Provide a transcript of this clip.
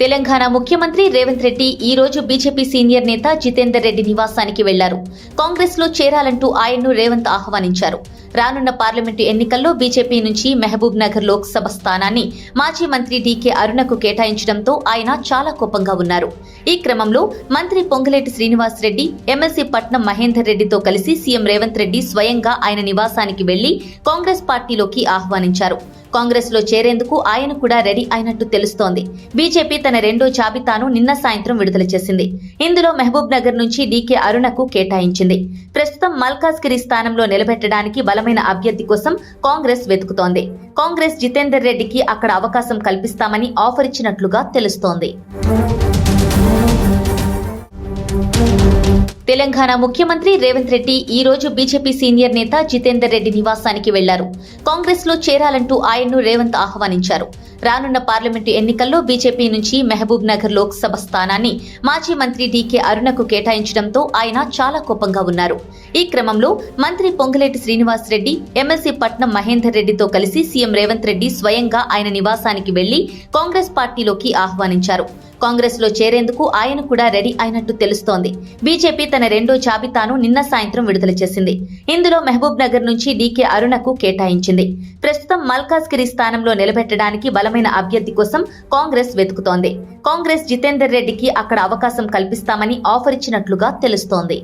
తెలంగాణ ముఖ్యమంత్రి రేవంత్ రెడ్డి ఈ రోజు బీజేపీ సీనియర్ నేత జితేందర్ రెడ్డి నివాసానికి వెళ్ళారు. కాంగ్రెస్లో చేరాలంటూ ఆయన్ను రేవంత్ ఆహ్వానించారు. రానున్న పార్లమెంటు ఎన్నికల్లో బీజేపీ నుంచి మహబూబ్ నగర్ లోక్సభ స్థానాన్ని మాజీ మంత్రి డీకే అరుణకు కేటాయించడంతో ఆయన చాలా కోపంగా ఉన్నారు. ఈ క్రమంలో మంత్రి పొంగులేటి శ్రీనివాస్ రెడ్డి ఎమ్మెల్సీ పట్నం మహేందర్ రెడ్డితో కలిసి సీఎం రేవంత్ రెడ్డి స్వయంగా ఆయన నివాసానికి వెళ్ళి కాంగ్రెస్ పార్టీలోకి ఆహ్వానించారు. కాంగ్రెస్లో చేరేందుకు ఆయన కూడా రెడీ అయినట్టు తెలుస్తోంది. బీజేపీ తన రెండో జాబితాను నిన్న సాయంత్రం విడుదల చేసింది. ఇందులో మహబూబ్ నగర్ నుంచి డీకే అరుణకు కేటాయించింది. ప్రస్తుతం మల్కాజ్గిరి స్థానంలో నిలబెట్టడానికి బలమైన అభ్యర్థి కోసం కాంగ్రెస్ వెతుకుతోంది. కాంగ్రెస్ జితేందర్ రెడ్డికి అక్కడ అవకాశం కల్పిస్తామని ఆఫర్ ఇచ్చినట్లుగా తెలుస్తోంది. తెలంగాణ ముఖ్యమంత్రి రేవంత్ రెడ్డి ఈ రోజు బీజేపీ సీనియర్ నేత జితేందర్ రెడ్డి నివాసానికి వెళ్ళారు. కాంగ్రెస్లో చేరాలంటూ ఆయన్ను రేవంత్ ఆహ్వానించారు. రానున్న పార్లమెంటు ఎన్నికల్లో బీజేపీ నుంచి మహబూబ్ నగర్ లోక్సభ స్థానాన్ని మాజీ మంత్రి డీకే అరుణకు కేటాయించడంతో ఆయన చాలా కోపంగా ఉన్నారు. ఈ క్రమంలో మంత్రి పొంగులేటి శ్రీనివాస్ రెడ్డి ఎమ్మెల్సీ పట్నం మహేందర్ రెడ్డితో కలిసి సీఎం రేవంత్ రెడ్డి స్వయంగా ఆయన నివాసానికి వెళ్ళి కాంగ్రెస్ పార్టీలోకి ఆహ్వానించారు. కాంగ్రెస్లో చేరేందుకు ఆయన కూడా రెడీ అయినట్టు తెలుస్తోంది. బీజేపీ తన రెండో జాబితాను నిన్న సాయంత్రం విడుదల చేసింది. ఇందులో మహబూబ్ నగర్ నుంచి డీకే అరుణకు కేటాయించింది. ప్రస్తుతం మల్కాజ్గిరి స్థానంలో నిలబెట్టడానికి బలమైన అభ్యర్థి కోసం కాంగ్రెస్ వెతుకుతోంది. కాంగ్రెస్ జితేందర్ రెడ్డికి అక్కడ అవకాశం కల్పిస్తామని ఆఫర్ ఇచ్చినట్లుగా తెలుస్తోంది.